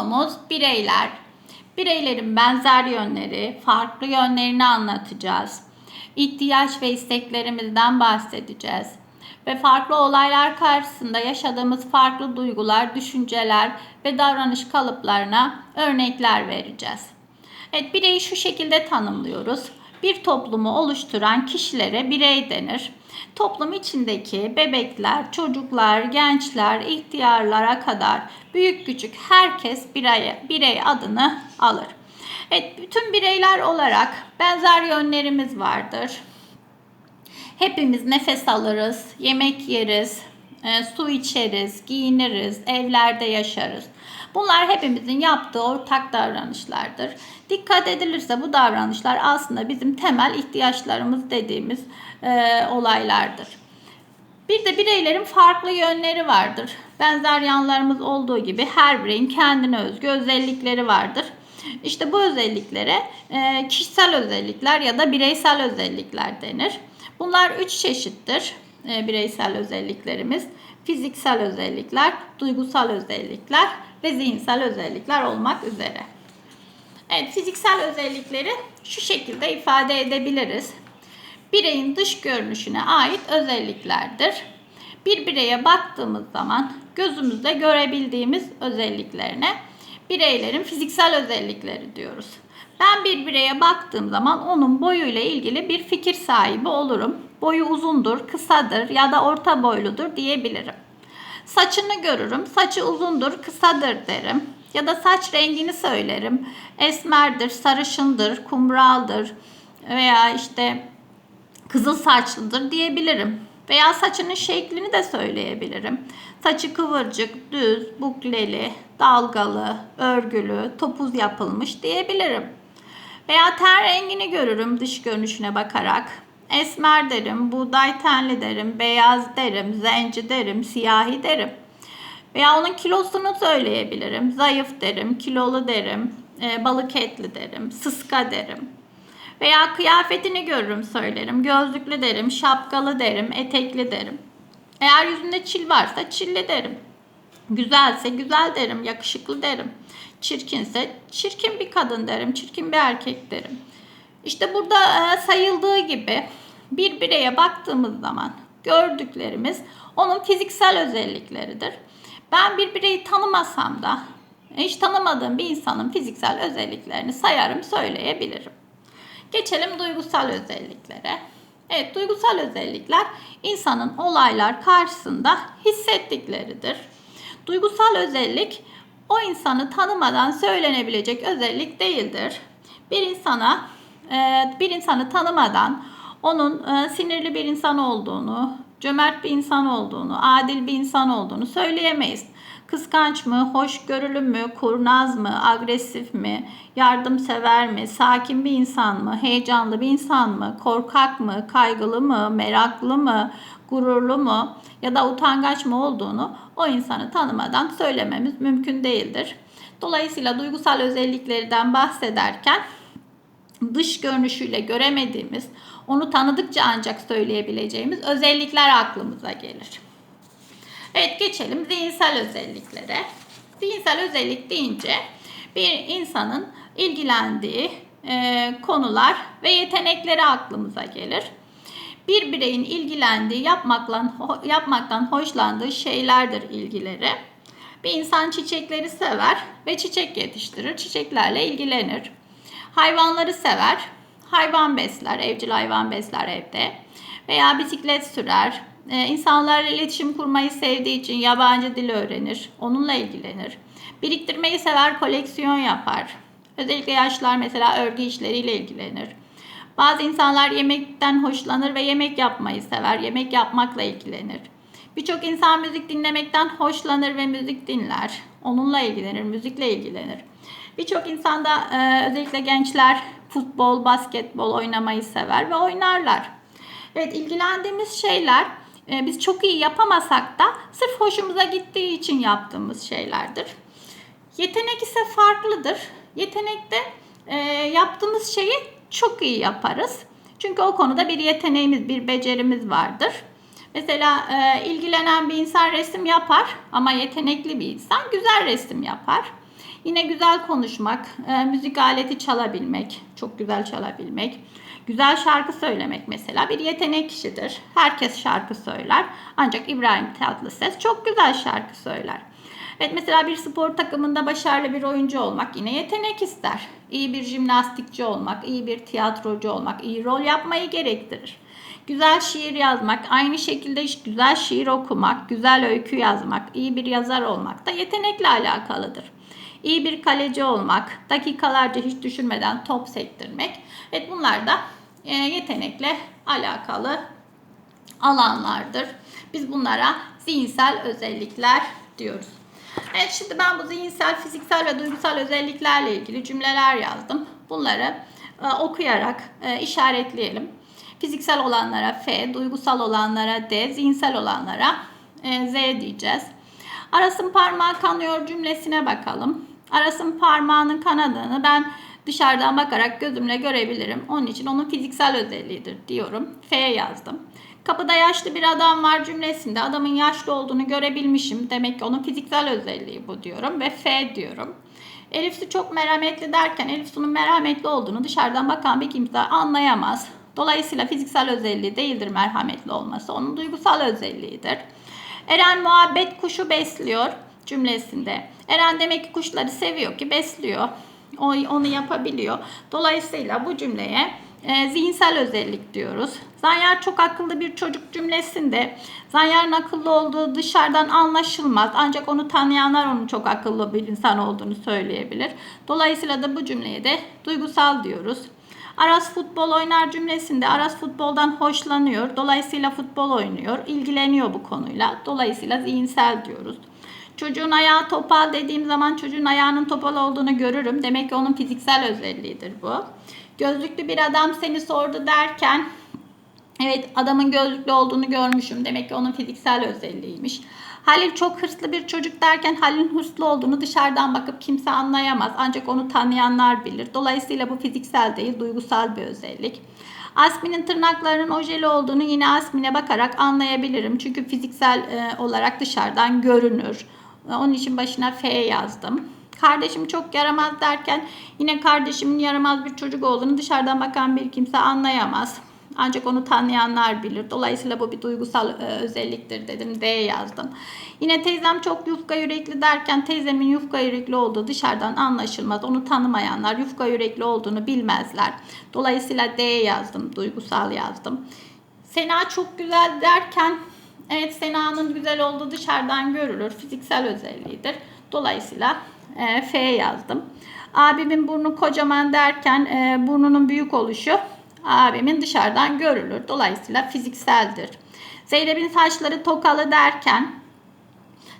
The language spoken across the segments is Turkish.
Konumuz bireyler. Bireylerin benzer yönleri, farklı yönlerini anlatacağız. İhtiyaç ve isteklerimizden bahsedeceğiz. Ve farklı olaylar karşısında yaşadığımız farklı duygular, düşünceler ve davranış kalıplarına örnekler vereceğiz. Evet, bireyi şu şekilde tanımlıyoruz. Bir toplumu oluşturan kişilere birey denir. Toplum içindeki bebekler, çocuklar, gençler, ihtiyarlara kadar büyük küçük herkes birey, birey adını alır. Evet, bütün bireyler olarak benzer yönlerimiz vardır. Hepimiz nefes alırız, yemek yeriz, e, su içeriz, giyiniriz, evlerde yaşarız. Bunlar hepimizin yaptığı ortak davranışlardır. Dikkat edilirse bu davranışlar aslında bizim temel ihtiyaçlarımız dediğimiz e, olaylardır. Bir de bireylerin farklı yönleri vardır. Benzer yanlarımız olduğu gibi her bireyin kendine özgü özellikleri vardır. İşte bu özelliklere e, kişisel özellikler ya da bireysel özellikler denir. Bunlar üç çeşittir e, bireysel özelliklerimiz. Fiziksel özellikler, duygusal özellikler ve zihinsel özellikler olmak üzere. Evet, fiziksel özellikleri şu şekilde ifade edebiliriz. Bireyin dış görünüşüne ait özelliklerdir. Bir bireye baktığımız zaman gözümüzde görebildiğimiz özelliklerine bireylerin fiziksel özellikleri diyoruz. Ben bir bireye baktığım zaman onun boyuyla ilgili bir fikir sahibi olurum. Boyu uzundur, kısadır ya da orta boyludur diyebilirim. Saçını görürüm, saçı uzundur, kısadır derim. Ya da saç rengini söylerim. Esmerdir, sarışındır, kumraldır veya işte kızıl saçlıdır diyebilirim. Veya saçının şeklini de söyleyebilirim. Saçı kıvırcık, düz, bukleli, dalgalı, örgülü, topuz yapılmış diyebilirim. Veya ten rengini görürüm dış görünüşüne bakarak. Esmer derim, buğday tenli derim, beyaz derim, zenci derim, siyahi derim. Veya onun kilosunu söyleyebilirim. Zayıf derim, kilolu derim, e, balık etli derim, sıska derim. Veya kıyafetini görürüm söylerim. Gözlüklü derim, şapkalı derim, etekli derim. Eğer yüzünde çil varsa çilli derim. Güzelse güzel derim, yakışıklı derim. Çirkinse çirkin bir kadın derim, çirkin bir erkek derim. İşte burada e, sayıldığı gibi bir bireye baktığımız zaman gördüklerimiz onun fiziksel özellikleridir. Ben bir bireyi tanımasam da hiç tanımadığım bir insanın fiziksel özelliklerini sayarım, söyleyebilirim. Geçelim duygusal özelliklere. Evet, duygusal özellikler insanın olaylar karşısında hissettikleridir. Duygusal özellik o insanı tanımadan söylenebilecek özellik değildir. Bir insana e, bir insanı tanımadan onun e, sinirli bir insan olduğunu, cömert bir insan olduğunu, adil bir insan olduğunu söyleyemeyiz. Kıskanç mı, hoşgörülü mü, kurnaz mı, agresif mi, yardımsever mi, sakin bir insan mı, heyecanlı bir insan mı, korkak mı, kaygılı mı, meraklı mı, gururlu mu ya da utangaç mı olduğunu o insanı tanımadan söylememiz mümkün değildir. Dolayısıyla duygusal özelliklerden bahsederken dış görünüşüyle göremediğimiz, onu tanıdıkça ancak söyleyebileceğimiz özellikler aklımıza gelir. Evet geçelim zihinsel özelliklere. Zihinsel özellik deyince bir insanın ilgilendiği e, konular ve yetenekleri aklımıza gelir. Bir bireyin ilgilendiği, yapmakla, yapmaktan hoşlandığı şeylerdir ilgileri. Bir insan çiçekleri sever ve çiçek yetiştirir, çiçeklerle ilgilenir. Hayvanları sever, hayvan besler, evcil hayvan besler evde. Veya bisiklet sürer, ee, iletişim kurmayı sevdiği için yabancı dil öğrenir, onunla ilgilenir. Biriktirmeyi sever, koleksiyon yapar. Özellikle yaşlılar mesela örgü işleriyle ilgilenir. Bazı insanlar yemekten hoşlanır ve yemek yapmayı sever, yemek yapmakla ilgilenir. Birçok insan müzik dinlemekten hoşlanır ve müzik dinler. Onunla ilgilenir, müzikle ilgilenir. Birçok insan da e, özellikle gençler futbol, basketbol oynamayı sever ve oynarlar. Evet ilgilendiğimiz şeyler e, biz çok iyi yapamasak da sırf hoşumuza gittiği için yaptığımız şeylerdir. Yetenek ise farklıdır. Yetenekte e, yaptığımız şeyi çok iyi yaparız. Çünkü o konuda bir yeteneğimiz, bir becerimiz vardır. Mesela ilgilenen bir insan resim yapar ama yetenekli bir insan güzel resim yapar. Yine güzel konuşmak, e, müzik aleti çalabilmek, çok güzel çalabilmek. Güzel şarkı söylemek mesela bir yetenek işidir. Herkes şarkı söyler. Ancak İbrahim Tatlıses çok güzel şarkı söyler. Evet mesela bir spor takımında başarılı bir oyuncu olmak yine yetenek ister. İyi bir jimnastikçi olmak, iyi bir tiyatrocu olmak, iyi rol yapmayı gerektirir. Güzel şiir yazmak, aynı şekilde güzel şiir okumak, güzel öykü yazmak, iyi bir yazar olmak da yetenekle alakalıdır. İyi bir kaleci olmak, dakikalarca hiç düşünmeden top sektirmek. Evet bunlar da e, yetenekle alakalı alanlardır. Biz bunlara zihinsel özellikler diyoruz. Evet şimdi ben bu zihinsel, fiziksel ve duygusal özelliklerle ilgili cümleler yazdım. Bunları e, okuyarak e, işaretleyelim. Fiziksel olanlara F, duygusal olanlara D, zihinsel olanlara Z diyeceğiz. Aras'ın parmağı kanıyor cümlesine bakalım. Aras'ın parmağının kanadığını ben dışarıdan bakarak gözümle görebilirim. Onun için onun fiziksel özelliğidir diyorum. F yazdım. Kapıda yaşlı bir adam var cümlesinde adamın yaşlı olduğunu görebilmişim. Demek ki onun fiziksel özelliği bu diyorum ve F diyorum. Elif Su çok merhametli derken Elif Su'nun merhametli olduğunu dışarıdan bakan bir kimse anlayamaz. Dolayısıyla fiziksel özelliği değildir merhametli olması. Onun duygusal özelliğidir. Eren muhabbet kuşu besliyor cümlesinde. Eren demek ki kuşları seviyor ki besliyor. Onu yapabiliyor. Dolayısıyla bu cümleye e, zihinsel özellik diyoruz. Zanyar çok akıllı bir çocuk cümlesinde Zanyar'ın akıllı olduğu dışarıdan anlaşılmaz. Ancak onu tanıyanlar onun çok akıllı bir insan olduğunu söyleyebilir. Dolayısıyla da bu cümleye de duygusal diyoruz. Aras futbol oynar cümlesinde Aras futboldan hoşlanıyor. Dolayısıyla futbol oynuyor. ilgileniyor bu konuyla. Dolayısıyla zihinsel diyoruz. Çocuğun ayağı topal dediğim zaman çocuğun ayağının topal olduğunu görürüm. Demek ki onun fiziksel özelliğidir bu. Gözlüklü bir adam seni sordu derken evet adamın gözlüklü olduğunu görmüşüm. Demek ki onun fiziksel özelliğiymiş. Halil çok hırslı bir çocuk derken Halil'in hırslı olduğunu dışarıdan bakıp kimse anlayamaz. Ancak onu tanıyanlar bilir. Dolayısıyla bu fiziksel değil, duygusal bir özellik. Asmin'in tırnaklarının ojeli olduğunu yine Asmin'e bakarak anlayabilirim. Çünkü fiziksel e, olarak dışarıdan görünür. Onun için başına F yazdım. Kardeşim çok yaramaz derken yine kardeşimin yaramaz bir çocuk olduğunu dışarıdan bakan bir kimse anlayamaz. Ancak onu tanıyanlar bilir. Dolayısıyla bu bir duygusal e, özelliktir dedim. D yazdım. Yine teyzem çok yufka yürekli derken teyzemin yufka yürekli olduğu dışarıdan anlaşılmaz. Onu tanımayanlar yufka yürekli olduğunu bilmezler. Dolayısıyla D yazdım. Duygusal yazdım. Sena çok güzel derken evet Sena'nın güzel olduğu dışarıdan görülür. Fiziksel özelliğidir. Dolayısıyla e, F yazdım. Abimin burnu kocaman derken e, burnunun büyük oluşu abimin dışarıdan görülür. Dolayısıyla fizikseldir. Zeynep'in saçları tokalı derken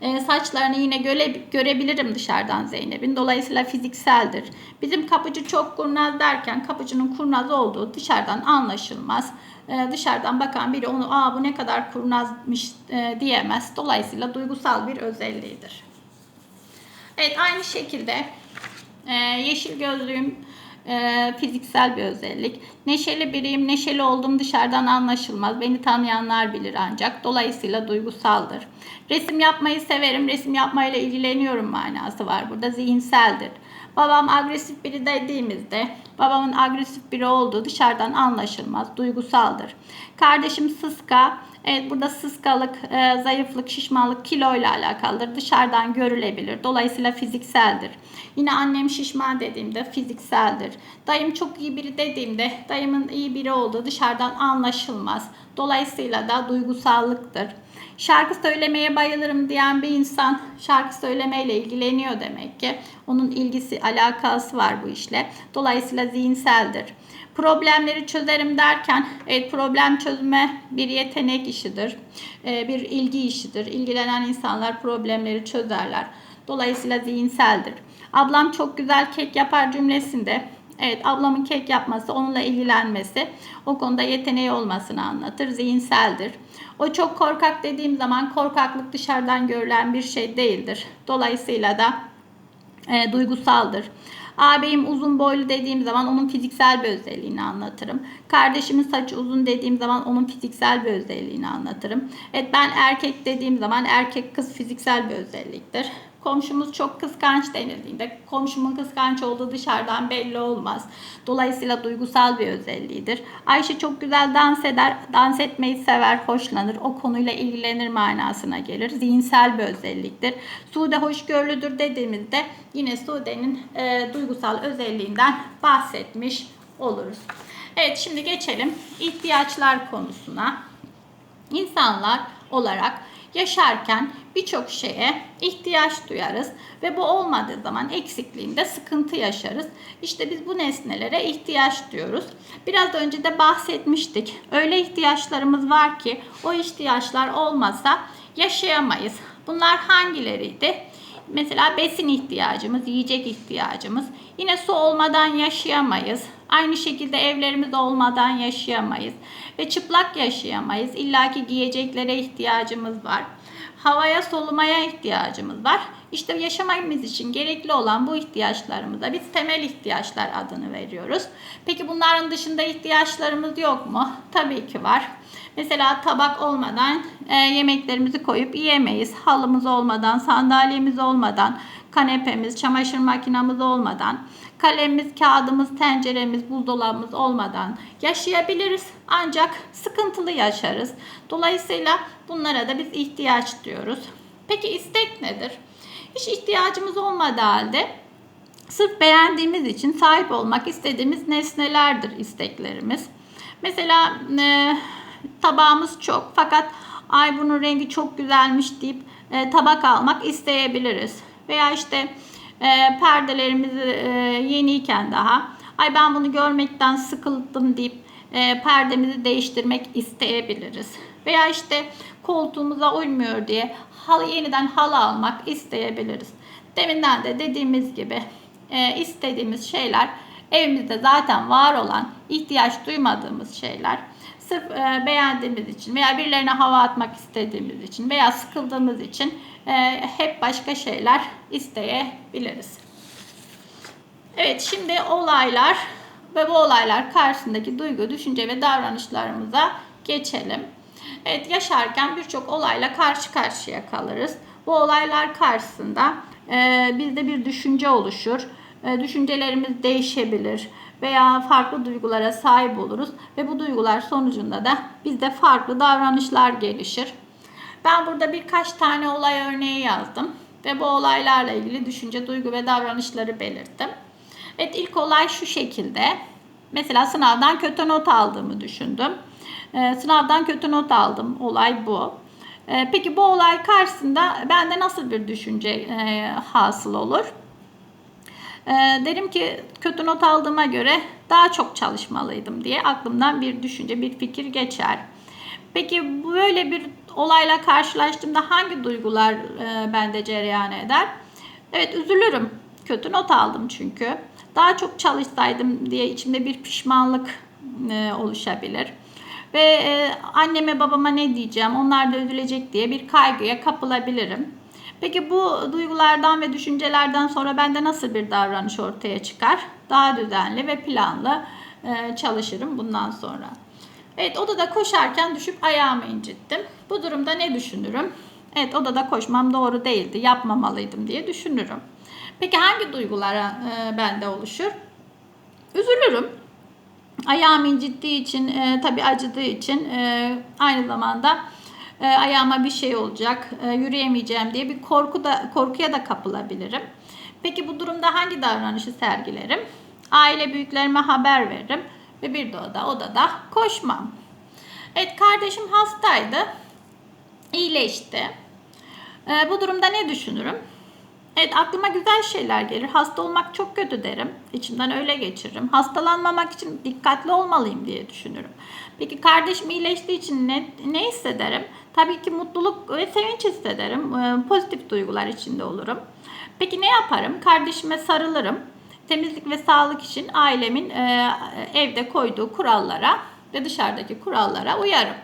e, saçlarını yine göre, görebilirim dışarıdan Zeynep'in. Dolayısıyla fizikseldir. Bizim kapıcı çok kurnaz derken kapıcının kurnaz olduğu dışarıdan anlaşılmaz. E, dışarıdan bakan biri onu aa bu ne kadar kurnazmış e, diyemez. Dolayısıyla duygusal bir özelliğidir. Evet aynı şekilde e, yeşil gözlüğüm e, fiziksel bir özellik. Neşeli biriyim, neşeli olduğum dışarıdan anlaşılmaz. Beni tanıyanlar bilir ancak. Dolayısıyla duygusaldır. Resim yapmayı severim, resim yapmayla ilgileniyorum manası var. Burada zihinseldir. Babam agresif biri dediğimizde babamın agresif biri olduğu dışarıdan anlaşılmaz, duygusaldır. Kardeşim sıska, evet burada sıskalık, e, zayıflık, şişmanlık kilo ile alakalıdır. Dışarıdan görülebilir. Dolayısıyla fizikseldir. Yine annem şişman dediğimde fizikseldir. Dayım çok iyi biri dediğimde dayımın iyi biri olduğu dışarıdan anlaşılmaz. Dolayısıyla da duygusallıktır. Şarkı söylemeye bayılırım diyen bir insan şarkı söylemeyle ilgileniyor demek ki. Onun ilgisi, alakası var bu işle. Dolayısıyla zihinseldir. Problemleri çözerim derken evet problem çözme bir yetenek işidir. Ee, bir ilgi işidir. İlgilenen insanlar problemleri çözerler. Dolayısıyla zihinseldir. Ablam çok güzel kek yapar cümlesinde Evet ablamın kek yapması, onunla ilgilenmesi o konuda yeteneği olmasını anlatır. Zihinseldir. O çok korkak dediğim zaman korkaklık dışarıdan görülen bir şey değildir. Dolayısıyla da e, duygusaldır. Ağabeyim uzun boylu dediğim zaman onun fiziksel bir özelliğini anlatırım. Kardeşimin saçı uzun dediğim zaman onun fiziksel bir özelliğini anlatırım. Evet ben erkek dediğim zaman erkek kız fiziksel bir özelliktir. Komşumuz çok kıskanç denildiğinde komşumun kıskanç olduğu dışarıdan belli olmaz. Dolayısıyla duygusal bir özelliğidir. Ayşe çok güzel dans eder, dans etmeyi sever, hoşlanır. O konuyla ilgilenir manasına gelir. Zihinsel bir özelliktir. Sude hoşgörülüdür dediğimizde yine Sude'nin e, duygusal özelliğinden bahsetmiş oluruz. Evet şimdi geçelim ihtiyaçlar konusuna. İnsanlar olarak yaşarken birçok şeye ihtiyaç duyarız ve bu olmadığı zaman eksikliğinde sıkıntı yaşarız. İşte biz bu nesnelere ihtiyaç diyoruz. Biraz önce de bahsetmiştik. Öyle ihtiyaçlarımız var ki o ihtiyaçlar olmasa yaşayamayız. Bunlar hangileriydi? Mesela besin ihtiyacımız, yiyecek ihtiyacımız. Yine su olmadan yaşayamayız. Aynı şekilde evlerimiz olmadan yaşayamayız. Ve çıplak yaşayamayız. İlla ki giyeceklere ihtiyacımız var. Havaya solumaya ihtiyacımız var. İşte yaşamamız için gerekli olan bu ihtiyaçlarımıza biz temel ihtiyaçlar adını veriyoruz. Peki bunların dışında ihtiyaçlarımız yok mu? Tabii ki var. Mesela tabak olmadan e, yemeklerimizi koyup yiyemeyiz. Halımız olmadan, sandalyemiz olmadan, kanepemiz, çamaşır makinamız olmadan, kalemimiz, kağıdımız, tenceremiz, buzdolabımız olmadan yaşayabiliriz. Ancak sıkıntılı yaşarız. Dolayısıyla bunlara da biz ihtiyaç diyoruz. Peki istek nedir? Hiç ihtiyacımız olmadığı halde sırf beğendiğimiz için sahip olmak istediğimiz nesnelerdir isteklerimiz. Mesela e, tabağımız çok fakat ay bunun rengi çok güzelmiş deyip e, tabak almak isteyebiliriz. Veya işte e, perdelerimiz e, yeniyken daha ay ben bunu görmekten sıkıldım deyip e, perdemizi değiştirmek isteyebiliriz. Veya işte koltuğumuza uymuyor diye halı yeniden halı almak isteyebiliriz. Deminden de dediğimiz gibi e, istediğimiz şeyler evimizde zaten var olan ihtiyaç duymadığımız şeyler sırf e, beğendiğimiz için veya birilerine hava atmak istediğimiz için veya sıkıldığımız için e, hep başka şeyler isteyebiliriz. Evet şimdi olaylar ve bu olaylar karşısındaki duygu, düşünce ve davranışlarımıza geçelim. Evet yaşarken birçok olayla karşı karşıya kalırız. Bu olaylar karşısında e, bizde bir düşünce oluşur. E, düşüncelerimiz değişebilir veya farklı duygulara sahip oluruz ve bu duygular sonucunda da bizde farklı davranışlar gelişir. Ben burada birkaç tane olay örneği yazdım ve bu olaylarla ilgili düşünce, duygu ve davranışları belirttim. Evet ilk olay şu şekilde. Mesela sınavdan kötü not aldığımı düşündüm. Ee, sınavdan kötü not aldım. Olay bu. Ee, peki bu olay karşısında bende nasıl bir düşünce e, hasıl olur? Ee, derim ki kötü not aldığıma göre daha çok çalışmalıydım diye aklımdan bir düşünce, bir fikir geçer. Peki böyle bir olayla karşılaştığımda hangi duygular e, bende cereyan eder? Evet üzülürüm. Kötü not aldım çünkü. Daha çok çalışsaydım diye içimde bir pişmanlık e, oluşabilir. Ve e, anneme babama ne diyeceğim onlar da üzülecek diye bir kaygıya kapılabilirim. Peki bu duygulardan ve düşüncelerden sonra bende nasıl bir davranış ortaya çıkar? Daha düzenli ve planlı e, çalışırım bundan sonra. Evet odada koşarken düşüp ayağımı incittim. Bu durumda ne düşünürüm? Evet odada koşmam doğru değildi, yapmamalıydım diye düşünürüm. Peki hangi duygulara e, bende oluşur? Üzülürüm. Ayağım incittiği için, e, tabii acıdığı için e, aynı zamanda e, ayağıma bir şey olacak, e, yürüyemeyeceğim diye bir korku da korkuya da kapılabilirim. Peki bu durumda hangi davranışı sergilerim? Aile büyüklerime haber veririm ve bir de oda odada koşmam. Evet kardeşim hastaydı. İyileşti. E, bu durumda ne düşünürüm? Evet aklıma güzel şeyler gelir. Hasta olmak çok kötü derim. İçimden öyle geçiririm. Hastalanmamak için dikkatli olmalıyım diye düşünürüm. Peki kardeşim iyileştiği için ne, ne hissederim? Tabii ki mutluluk ve sevinç hissederim. Ee, pozitif duygular içinde olurum. Peki ne yaparım? Kardeşime sarılırım. Temizlik ve sağlık için ailemin e, evde koyduğu kurallara ve dışarıdaki kurallara uyarım.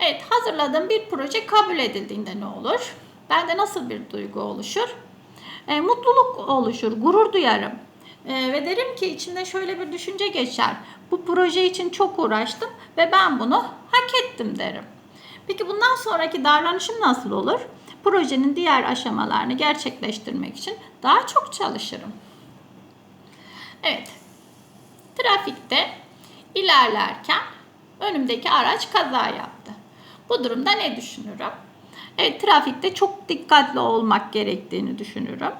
Evet hazırladığım bir proje kabul edildiğinde ne olur? Bende nasıl bir duygu oluşur? E, mutluluk oluşur, gurur duyarım. E, ve derim ki içimde şöyle bir düşünce geçer. Bu proje için çok uğraştım ve ben bunu hak ettim derim. Peki bundan sonraki davranışım nasıl olur? projenin diğer aşamalarını gerçekleştirmek için daha çok çalışırım. Evet. Trafikte ilerlerken önümdeki araç kaza yaptı. Bu durumda ne düşünürüm? Evet, trafikte çok dikkatli olmak gerektiğini düşünürüm.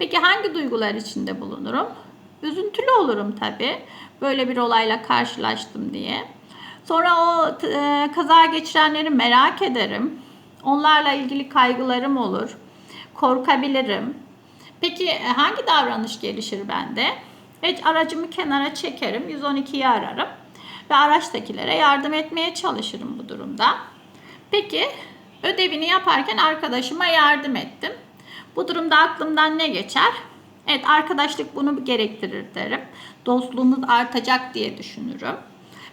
Peki hangi duygular içinde bulunurum? Üzüntülü olurum tabii. Böyle bir olayla karşılaştım diye. Sonra o e, kaza geçirenleri merak ederim. Onlarla ilgili kaygılarım olur. Korkabilirim. Peki e, hangi davranış gelişir bende? Evet aracımı kenara çekerim, 112'yi ararım ve araçtakilere yardım etmeye çalışırım bu durumda. Peki ödevini yaparken arkadaşıma yardım ettim. Bu durumda aklımdan ne geçer? Evet arkadaşlık bunu gerektirir derim. Dostluğumuz artacak diye düşünürüm.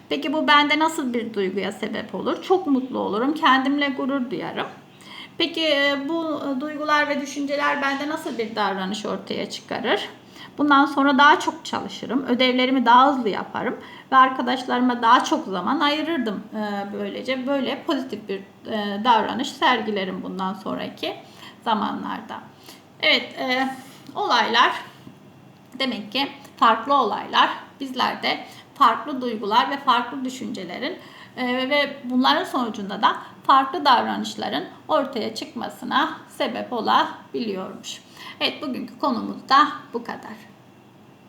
Peki bu bende nasıl bir duyguya sebep olur? Çok mutlu olurum. Kendimle gurur duyarım. Peki e, bu duygular ve düşünceler bende nasıl bir davranış ortaya çıkarır? Bundan sonra daha çok çalışırım. Ödevlerimi daha hızlı yaparım ve arkadaşlarıma daha çok zaman ayırırdım. E, böylece böyle pozitif bir e, davranış sergilerim bundan sonraki zamanlarda. Evet, e, olaylar demek ki farklı olaylar bizlerde farklı duygular ve farklı düşüncelerin e, ve bunların sonucunda da farklı davranışların ortaya çıkmasına sebep olabiliyormuş. Evet bugünkü konumuz da bu kadar.